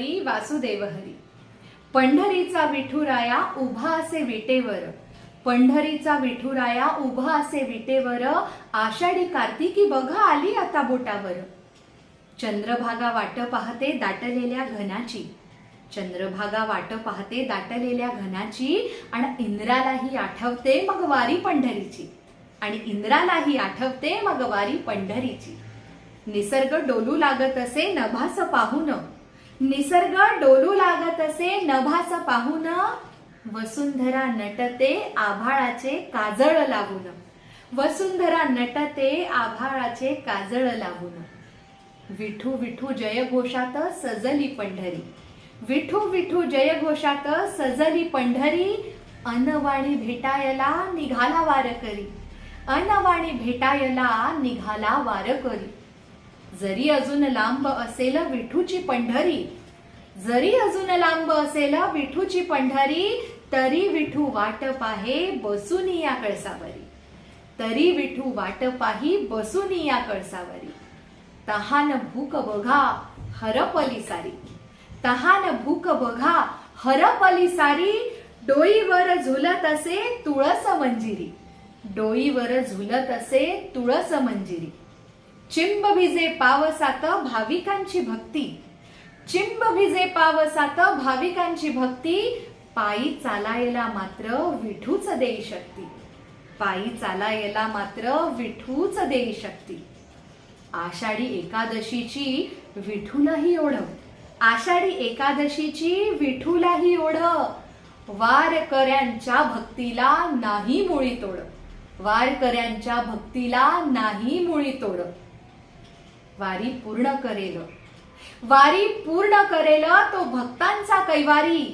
हरी वासुदेव हरी. पंढरीचा विठुराया उभा असे विटेवर. पंढरीचा विठुराया उभा असे विटेवर. आषाढी कार्तिकी बघा आली आता बोटावर. चंद्रभागा वाट पाहते दाटलेल्या घनाची. चंद्रभागा वाट पाहते दाटलेल्या घनाची आणि इंद्रालाही आठवते मग वारी पंढरीची. आणि इंद्रालाही आठवते मग वारी पंढरीची. निसर्ग डोलू लागत असे नभास पाहून. निसर्ग डोलू लागत असे नभास पाहून वसुंधरा नटते आभाळाचे काजळ लागून. वसुंधरा नटते आभाळाचे काजळ लागून. विठू विठू जयघोषात सजली पंढरी. विठू विठू जयघोषात सजली पंढरी. अनवाणी भेटायला निघाला वारकरी. अनवाणी भेटायला निघाला वारकरी. जरी अजून लांब असेल विठूची पंढरी जरी अजून लांब असेल विठूची पंढरी तरी विठू वाट पाहे बसून या कळसावरी. तरी विठू वाट पाही बसून या कळसावरी. तहान भूक बघा हरपली सारी. तहान भूक बघा हरपली सारी. डोईवर झुलत असे तुळस मंजिरी. डोईवर झुलत असे तुळस मंजिरी. चिंब भिजे पावसात भाविकांची भक्ती. चिंब भिजे पावसात भाविकांची भक्ती. पायी चालायला मात्र विठूच देई शक्ती. पायी चालायला मात्र विठूच देई शक्ती. आषाढी एकादशीची विठूलाही ओढ आषाढी एकादशीची विठूलाही ओढ. वारकऱ्यांच्या भक्तीला नाही मुळी तोड. वारकऱ्यांच्या भक्तीला नाही मुळी तोड. वारी पूर्ण करेल. वारी पूर्ण करेल तो भक्तांचा कैवारी.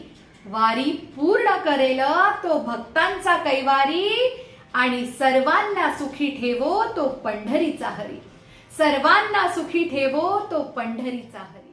वारी पूर्ण करेल तो भक्तांचा कैवारी. आणि सर्वांना सुखी ठेवो तो पंढरीचा हरी. सर्वांना सुखी ठेवो तो पंढरीचा हरी.